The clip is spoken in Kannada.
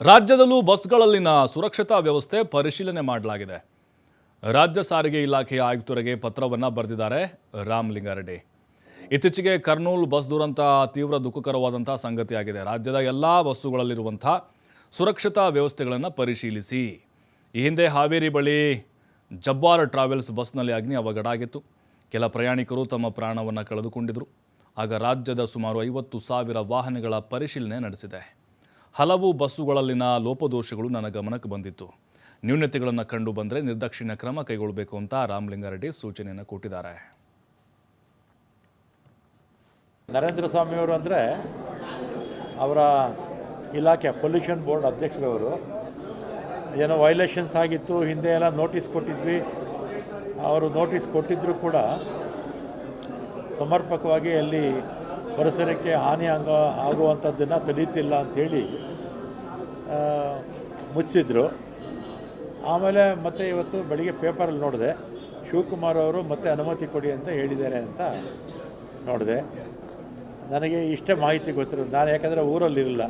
ರಾಜ್ಯದಲ್ಲೂ ಬಸ್ಗಳಲ್ಲಿನ ಸುರಕ್ಷತಾ ವ್ಯವಸ್ಥೆ ಪರಿಶೀಲನೆ ಮಾಡಲಾಗಿದೆ. ರಾಜ್ಯ ಸಾರಿಗೆ ಇಲಾಖೆಯ ಆಯುಕ್ತರಿಗೆ ಪತ್ರವನ್ನು ಬರೆದಿದ್ದಾರೆ ರಾಮಲಿಂಗಾರೆಡ್ಡಿ ಇತ್ತೀಚೆಗೆ ಕರ್ನೂಲ್ ಬಸ್ ದುರಂತ ತೀವ್ರ ದುಃಖಕರವಾದಂಥ ಸಂಗತಿಯಾಗಿದೆ. ರಾಜ್ಯದ ಎಲ್ಲ ಬಸ್ಸುಗಳಲ್ಲಿರುವಂಥ ಸುರಕ್ಷತಾ ವ್ಯವಸ್ಥೆಗಳನ್ನು ಪರಿಶೀಲಿಸಿ. ಈ ಹಿಂದೆ ಹಾವೇರಿ ಬಳಿ ಜಬ್ಬಾರ್ ಟ್ರಾವೆಲ್ಸ್ ಬಸ್ನಲ್ಲಿ ಅಗ್ನಿ ಅವಘಡ ಆಗಿತ್ತು. ಕೆಲ ಪ್ರಯಾಣಿಕರು ತಮ್ಮ ಪ್ರಾಣವನ್ನು ಕಳೆದುಕೊಂಡಿದ್ದರು ಆಗ ರಾಜ್ಯದ ಸುಮಾರು ಐವತ್ತು ಸಾವಿರ ವಾಹನಗಳ ಪರಿಶೀಲನೆ ನಡೆಸಿದೆ. ಹಲವು ಬಸ್ಸುಗಳಲ್ಲಿನ ಲೋಪದೋಷಗಳು ನನ್ನ ಗಮನಕ್ಕೆ ಬಂದಿತ್ತು. ನ್ಯೂನತೆಗಳನ್ನು ಕಂಡು ಬಂದರೆ ನಿರ್ದಾಕ್ಷಿಣ್ಯ ಕ್ರಮ ಕೈಗೊಳ್ಳಬೇಕು ಅಂತ ರಾಮಲಿಂಗಾರೆಡ್ಡಿ ಸೂಚನೆಯನ್ನು ಕೊಟ್ಟಿದ್ದಾರೆ. ನರೇಂದ್ರ ಸ್ವಾಮಿಯವರು ಅಂದರೆ ಅವರ ಇಲಾಖೆ, ಪೊಲ್ಯೂಷನ್ ಬೋರ್ಡ್ ಅಧ್ಯಕ್ಷರವರು. ಏನೋ ವೈಲೇಷನ್ಸ್ ಆಗಿತ್ತು, ಹಿಂದೆ ಎಲ್ಲ ನೋಟಿಸ್ ಕೊಟ್ಟಿದ್ವಿ. ಅವರು ನೋಟಿಸ್ ಕೊಟ್ಟಿದ್ದರೂ ಕೂಡ ಸಮರ್ಪಕವಾಗಿ ಅಲ್ಲಿ ಪರಿಸರಕ್ಕೆ ಹಾನಿ ಅಂಗ ಆಗುವಂಥದ್ದನ್ನು ತಡೀತಿಲ್ಲ ಅಂಥೇಳಿ ಮುಚ್ಚಿದ್ರು. ಆಮೇಲೆ ಮತ್ತೆ ಇವತ್ತು ಬೆಳಿಗ್ಗೆ ಪೇಪರಲ್ಲಿ ನೋಡಿದೆ, ಶಿವಕುಮಾರ್ ಅವರು ಮತ್ತೆ ಅನುಮತಿ ಕೊಡಿ ಅಂತ ಹೇಳಿದ್ದಾರೆ ಅಂತ ನೋಡಿದೆ. ನನಗೆ ಇಷ್ಟೇ ಮಾಹಿತಿ ಗೊತ್ತಿರೋದು. ನಾನು ಯಾಕಂದರೆ ಊರಲ್ಲಿರಲಿಲ್ಲ